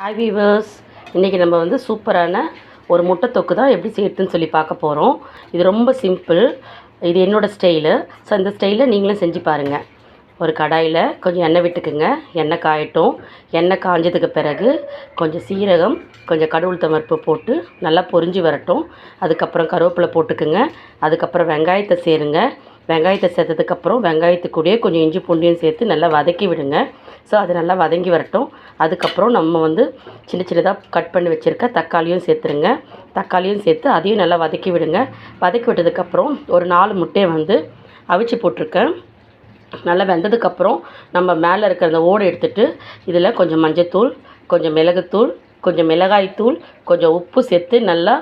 Hi viewers இன்றைக்கி நம்ம வந்து சூப்பரான ஒரு முட்டை தொக்கு தான் எப்படி செய்யறதுன்னு சொல்லி பார்க்க போகிறோம் இது ரொம்ப சிம்பிள் இது என்னோடய ஸ்டைலு ஸோ இந்த ஸ்டைலில் நீங்களும் செஞ்சு பாருங்கள் ஒரு கடாயில் கொஞ்சம் எண்ணெய் விட்டுக்குங்க. எண்ணெய் காயட்டும். எண்ணெய் காஞ்சதுக்கு பிறகு கொஞ்சம் சீரகம் கொஞ்சம் கடவுள் தமர்ப்பு போட்டு நல்லா பொறிஞ்சு வரட்டும். அதுக்கப்புறம் கருவேப்பிலை போட்டுக்குங்க. அதுக்கப்புறம் வெங்காயத்தை சேருங்க. வெங்காயத்தை சேர்த்ததுக்கப்புறம் வெங்காயத்துக்கூடயே கொஞ்சம் இஞ்சி பூண்டியும் சேர்த்து நல்லா வதக்கி விடுங்க. ஸோ அது நல்லா வதங்கி வரட்டும். அதுக்கப்புறம் நம்ம வந்து சின்ன சின்னதாக கட் பண்ணி வச்சுருக்க தக்காளியும் சேர்த்துருங்க. தக்காளியும் சேர்த்து அதையும் நல்லா வதக்கி விடுங்க. வதக்கி விட்டதுக்கப்புறம் ஒரு நாலு முட்டையை வந்து அவிச்சு போட்டிருக்கேன். நல்லா வெந்ததுக்கப்புறம் நம்ம மேலே இருக்கிற அந்த ஓடை எடுத்துட்டு இதில் கொஞ்சம் மஞ்சத்தூள் கொஞ்சம் மிளகுத்தூள் கொஞ்சம் மிளகாய்த்தூள் கொஞ்சம் உப்பு சேர்த்து நல்லா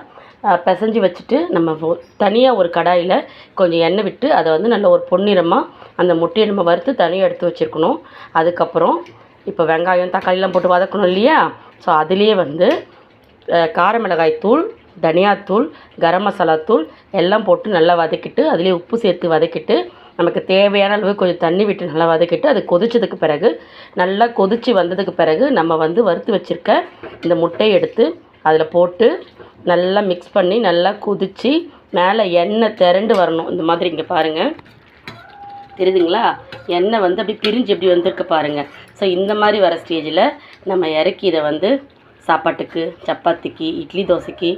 பிசைஞ்சு வச்சுட்டு நம்ம தனியாக ஒரு கடாயில் கொஞ்சம் எண்ணெய் விட்டு அதை வந்து நல்ல ஒரு பொன்னிறமாக அந்த முட்டையை நம்ம வறுத்து தனியாக எடுத்து வச்சுருக்கணும். அதுக்கப்புறம் இப்போ வெங்காயம் தக்காளிலாம் போட்டு வதக்கணும் இல்லையா? ஸோ அதுலேயே வந்து கார மிளகாய் தூள் தனியாத்தூள் கரம் மசாலா தூள் எல்லாம் போட்டு நல்லா வதக்கிட்டு அதுலேயே உப்பு சேர்த்து வதக்கிட்டு நமக்கு தேவையான அளவு கொஞ்சம் தண்ணி விட்டு நல்லா வதக்கிட்டு அது கொதிச்சதுக்கு பிறகு நல்லா கொதிச்சு வந்ததுக்கு பிறகு நம்ம வந்து வறுத்து வச்சுருக்க இந்த முட்டையை எடுத்து அதில் போட்டு நல்லா மிக்ஸ் பண்ணி நல்லா குதித்து மேலே எண்ணெய் திரண்டு வரணும். இந்த மாதிரி இங்கே பாருங்கள் தெரியுதுங்களா? எண்ணெய் வந்து அப்படி பிரிஞ்சு எப்படி வந்திருக்கு பாருங்கள் ஸோ இந்த மாதிரி வர ஸ்டேஜில் நம்ம இறக்கி இதை வந்து சாப்பாட்டுக்கு சப்பாத்திக்கு இட்லி தோசைக்கு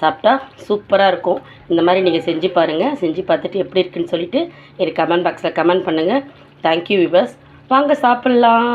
சாப்பிட்டா சூப்பராக இருக்கும். இந்த மாதிரி நீங்கள் செஞ்சு பாருங்கள் செஞ்சு பார்த்துட்டு எப்படி இருக்குன்னு சொல்லிட்டு எனக்கு கமெண்ட் பாக்ஸில் கமெண்ட் பண்ணுங்கள் தேங்க்யூ விவர்ஸ் வாங்க சாப்பிட்லாம்.